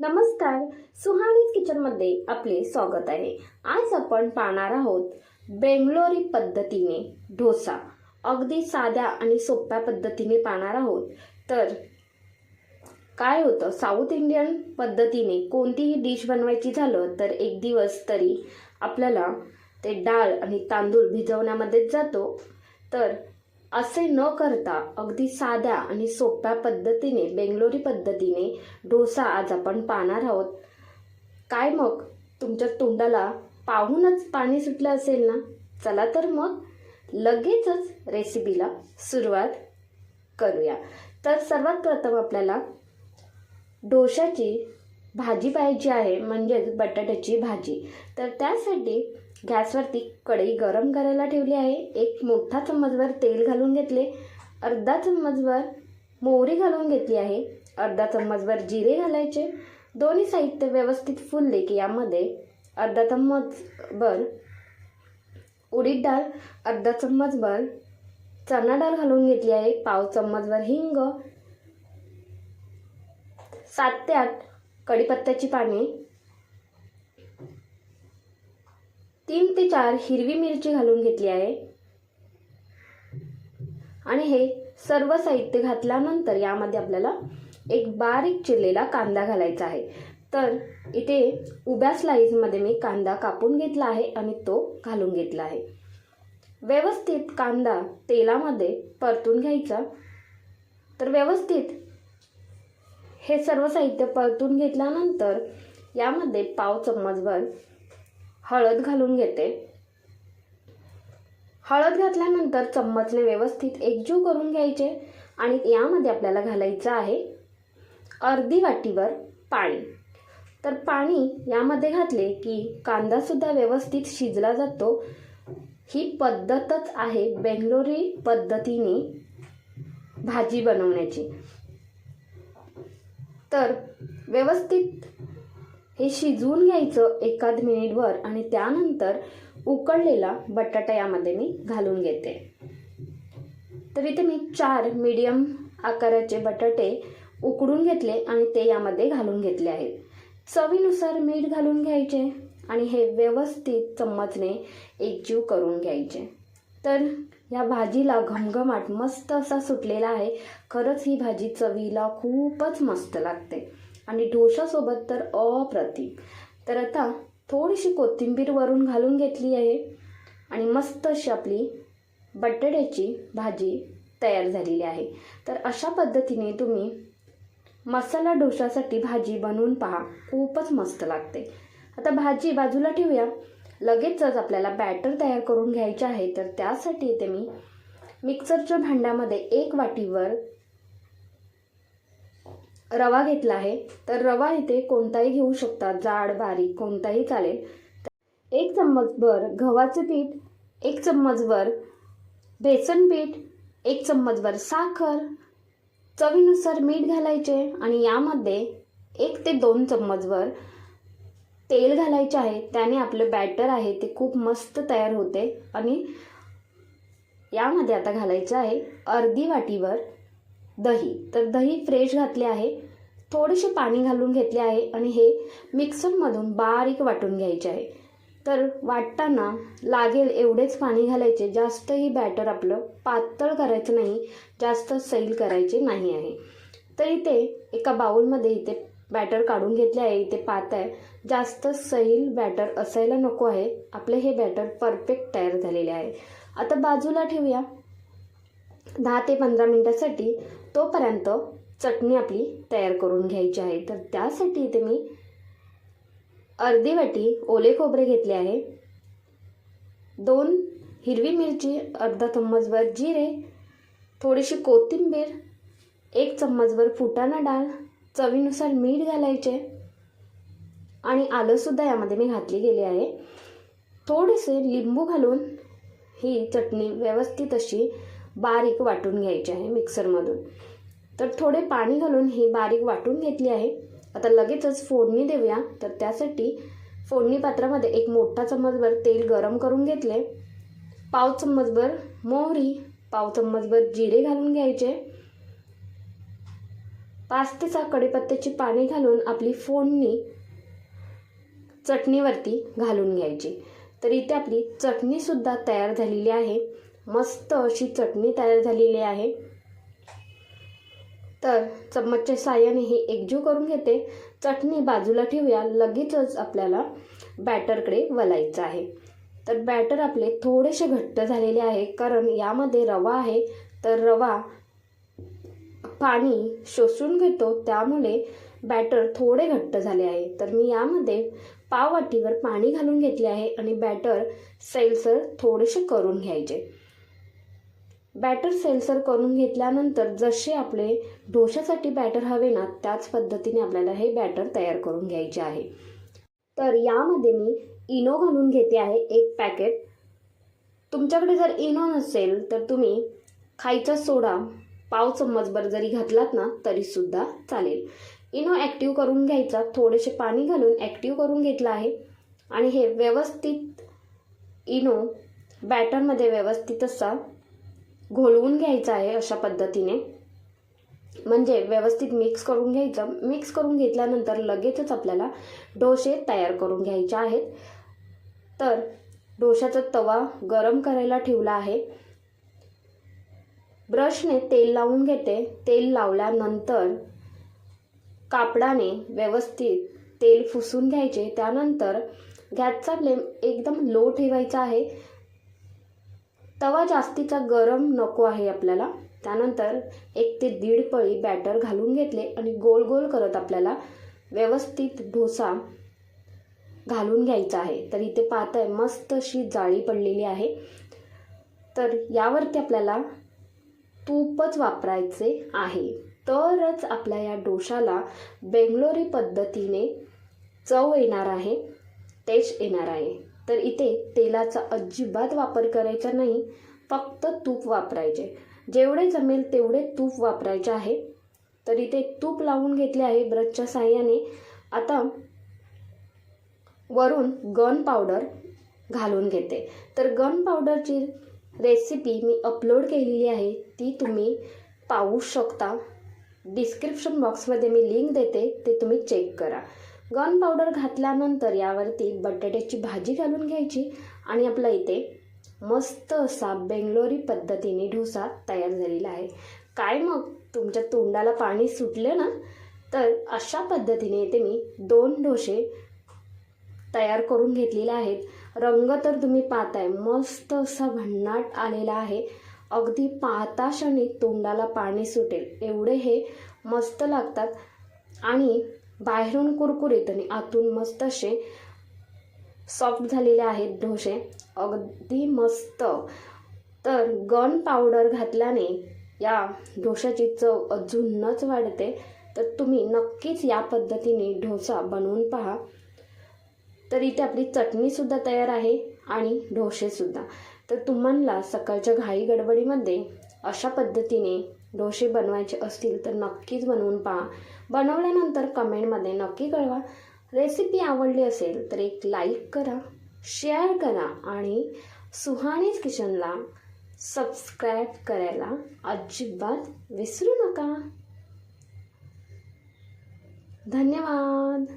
नमस्कार सुहानीज किचनमध्ये आपले स्वागत आहे. आज आपण पाहणार आहोत बेंगलोरी पद्धतीने डोसा. अगदी साध्या आणि सोप्या पद्धतीने पाहणार आहोत. तर काय होतं साऊथ इंडियन पद्धतीने कोणतीही डिश बनवायची झालं तर एक दिवस तरी आपल्याला ते डाळ आणि तांदूळ भिजवण्यामध्येच जातो. तर असे न करता अगदी साध्या आणि सोप्या पद्धतीने बेंगलोरी पद्धतीने डोसा आज आपण पाहणार आहोत. काय मग? तुमच्या तोंडाला पाहूनच पाणी सुटलं असेल ना? चला तर मग लगेचच रेसिपीला सुरुवात करूया. तर सर्वात प्रथम आपल्याला डोशाची भाजी पाहिजे आहे म्हणजेच बटाट्याची भाजी. तर त्यासाठी गॅसवरती कढई गरम करायला ठेवली आहे. एक मोठा चम्मचभर तेल घालून घेतले. अर्धा चम्मचभर मोहरी घालून घेतली आहे. अर्धा चम्मचभर जिरे घालायचे. दोन्ही साहित्य व्यवस्थित फुलले की यामध्ये अर्धा चम्मचभर उडीद डाळ अर्धा चम्मचभर चणा डाळ घालून घेतली आहे. पाव चम्मचभर हिंग सात ते आठ कढीपत्त्याची पाने तीन ते चार हिरवी मिरची घालून घेतली आहे. आणि हे सर्व साहित्य घातल्यानंतर यामध्ये आपल्याला एक बारीक चिरलेला कांदा घालायचा आहे. तर इथे उभ्या स्लाईजमध्ये मी कांदा कापून घेतला आहे आणि तो घालून घेतला आहे. व्यवस्थित कांदा तेलामध्ये परतून घ्यायचा. तर व्यवस्थित हे सर्व साहित्य परतून घेतल्यानंतर यामध्ये पाव चम्मचभर हळद घालून घेते. हळद घातल्यानंतर चम्मचने व्यवस्थित एकजीव करून घ्यायचे आणि यामध्ये आपल्याला घालायचं आहे अर्धी वाटीवर पाणी. तर पाणी यामध्ये घातले की कांदासुद्धा व्यवस्थित शिजला जातो. ही पद्धतच आहे बेंगलोरी पद्धतीने भाजी बनवण्याची. तर व्यवस्थित हे शिजवून घ्यायचं एकाद मिनिटभर आणि त्यानंतर उकळलेला बटाटा यामध्ये मी घालून घेते. तर इथे मी चार मीडियम आकाराचे बटाटे उकडून घेतले आणि ते यामध्ये घालून घेतले आहेत. चवीनुसार मीठ घालून घ्यायचे आणि हे व्यवस्थित चम्मचने एकजीव करून घ्यायचे. तर या भाजीला घमघमाट मस्त असा सुटलेला आहे. खरंच ही भाजी चवीला खूपच मस्त लागते. आणि डोशासोबत तर अप्रतिम. तर आता थोडीशी कोथिंबीर वरून घालून घेतली आहे. आणि मस्त अशी आपली बटाट्याची भाजी तयार झालेली आहे. तर अशा पद्धतीने तुम्ही मसाला डोशासाठी भाजी बनवून पहा. खूपच मस्त लागते. आता भाजी बाजूला ठेवूया. लगेचच आपल्याला बॅटर तयार करून घ्यायचे आहे. तर त्यासाठी येते मी मिक्सरच्या भांड्यामध्ये एक वाटीवर रवा घेतला आहे. तर रवा इथे कोणताही घेऊ शकता. जाड बारीक कोणताही चालेल. एक चम्मचभर गव्हाचं पीठ एक चम्मचभर बेसन पीठ एक चम्मचभर साखर चवीनुसार मीठ घालायचे आणि यामध्ये एक ते दोन चम्मचभर तेल घालायचे आहे. त्याने आपलं बॅटर आहे ते खूप मस्त तयार होते आणि यामध्ये आता घालायचं आहे अर्धी वाटीवर दही. तर दही फ्रेश घातले आहे. थोडेसे पाणी घालून घेतले आहे आणि हे मिक्सरमधून बारीक वाटून घ्यायचे आहे. तर वाटताना लागेल एवढेच पाणी घालायचे. जास्तही बॅटर आपलं पातळ करायचं नाही. जास्त सैल करायचे नाही आहे. तर इथे एका बाउलमध्ये इथे बॅटर काढून घेतले आहे. इथे पात आहे. जास्त सैल बॅटर असायला नको आहे. आपले हे बॅटर परफेक्ट तयार झालेले आहे. आता बाजूला ठेवूया. दहा ते पंधरा मिनटासाठी तोपर्यंत चटणी आपली तयार करून घ्यायची आहे. तर त्यासाठी इथे मी अर्धी वाटी ओले खोबरे घेतले आहे. दोन हिरवी मिरची अर्धा चम्मचभर जिरे थोडीशी कोथिंबीर एक चम्मचभर फुटाणा डाळ चवीनुसार मीठ घालायचे आणि आलंसुद्धा यामध्ये मी घातली गेली आहे. थोडेसे लिंबू घालून ही चटणी व्यवस्थित अशी बारीक वाटून घ्यायची आहे मिक्सरमधून. तर थोडे पाणी घालून ही बारीक वाटून घेतली आहे. आता लगेचच फोडणी देऊया. तर त्यासाठी फोडणी पात्रामध्ये एक मोठा चम्मचभर तेल गरम करून घेतले. पाव चम्मचभर मोहरी पाव चम्मचभर जिरे घालून घ्यायचे. पाच ते सहा कढीपत्त्याची पाने घालून आपली फोडणी चटणीवरती घालून घ्यायची. तर इथे आपली चटणीसुद्धा तयार झालेली आहे. मस्त अशी चटणी तयार झालेली आहे. तर चम्मचच्या साह्याने ही एकजीव करून घेते. चटणी बाजूला ठेवूया. लगेचच आपल्याला बॅटरकडे वलायचं आहे. तर बॅटर आपले थोडेसे घट्ट झालेले आहे कारण यामध्ये रवा आहे. तर रवा पाणी शोषून घेतो. त्यामुळे बॅटर थोडे घट्ट झाले आहे. तर मी यामध्ये पाववाटीवर पाणी घालून घेतले आहे आणि बॅटर सैलसर थोडेसे करून घ्यायचे. बॅटर सेलसर करून घेतल्यानंतर जसे आपले डोशासाठी बॅटर हवे ना त्याच पद्धतीने आपल्याला हे बॅटर तयार करून घ्यायचे आहे. तर यामध्ये मी इनो घालून घेते आहे एक पॅकेट. तुमच्याकडे जर इनो नसेल तर तुम्ही खायचा सोडा पाव चम्मचभर जरी घातलात ना तरीसुद्धा चालेल. इनो ॲक्टिव्ह करून घ्यायचा थोडेसे पाणी घालून ॲक्टिव्ह करून घेतलं आहे. आणि हे व्यवस्थित इनो बॅटरमध्ये व्यवस्थित असा घोळवून घ्यायचं आहे अशा पद्धतीने. म्हणजे व्यवस्थित मिक्स करून घ्यायचं. मिक्स करून घेतल्यानंतर लगेचच आपल्याला डोसे तयार करून घ्यायचे आहेत. तर डोशाचा तवा गरम करायला ठेवला आहे. ब्रशने तेल लावून घेते. तेल लावल्यानंतर कापडाने व्यवस्थित तेल फुसून घ्यायचे. त्यानंतर गॅसचा फ्लेम एकदम लो ठेवायचा आहे. तवा जास्तीचा गरम नको आहे आपल्याला. त्यानंतर एक ते दीड पळी बॅटर घालून घेतले आणि गोल गोल करत आपल्याला व्यवस्थित डोसा घालून घ्यायचा आहे. तर इथे पाहताय मस्त अशी जाळी पडलेली आहे. तर यावरती आपल्याला तूपच वापरायचे आहे. तरच आपल्या या डोशाला बेंगलोरी पद्धतीने चव येणार आहे टेस्ट येणार आहे. तर इथे तेलाचा अजिबात वापर करायचा नाही फक्त तूप वापरायचे. जेवढे जमेल तेवढे तूप वापरायचे आहे. तर इथे तूप लावून घेतले आहे ब्रशच्या साह्याने. आता वरून गन पावडर घालून घेते. तर गन पावडरची रेसिपी मी अपलोड केलेली आहे ती तुम्ही पाहू शकता. डिस्क्रिप्शन बॉक्समध्ये मी लिंक देते ते तुम्ही चेक करा. गन पावडर घातल्यानंतर यावरती बटाट्याची भाजी घालून घ्यायची आणि आपला इथे मस्त असा बेंगलोरी पद्धतीने डोसा तयार झालेला आहे. काय मग? तुमच्या तोंडाला पाणी सुटलं ना? तर अशा पद्धतीने इथे मी दोन डोसे तयार करून घेतलेले आहेत. रंग तर तुम्ही पाहताय मस्त असा भन्नाट आलेला आहे. अगदी पाहता क्षणी तोंडाला पाणी सुटेल. एवढे हे मस्त लागतात. आणि बाहेरून कुरकुरीत आणि आतून मस्त असे सॉफ्ट झालेले आहेत ढोसे अगदी मस्त. तर गन पावडर घातल्याने या डोशाची चव अजूनच वाढते. तर तुम्ही नक्कीच या पद्धतीने डोसा बनवून पहा. तर इथे आपली चटणीसुद्धा तयार आहे आणि ढोसेसुद्धा तर तुम्हाला सकाळच्या घाई गडबडीमध्ये अशा पद्धतीने डोसे बनवायचे असतील तर नक्कीच बनवून पहा. बनवल्यानंतर कमेंटमध्ये नक्की कळवा. रेसिपी आवडली असेल तर एक लाईक करा शेअर करा आणि सुहानीज किचनला सबस्क्राईब करायला अजिबात विसरू नका. धन्यवाद.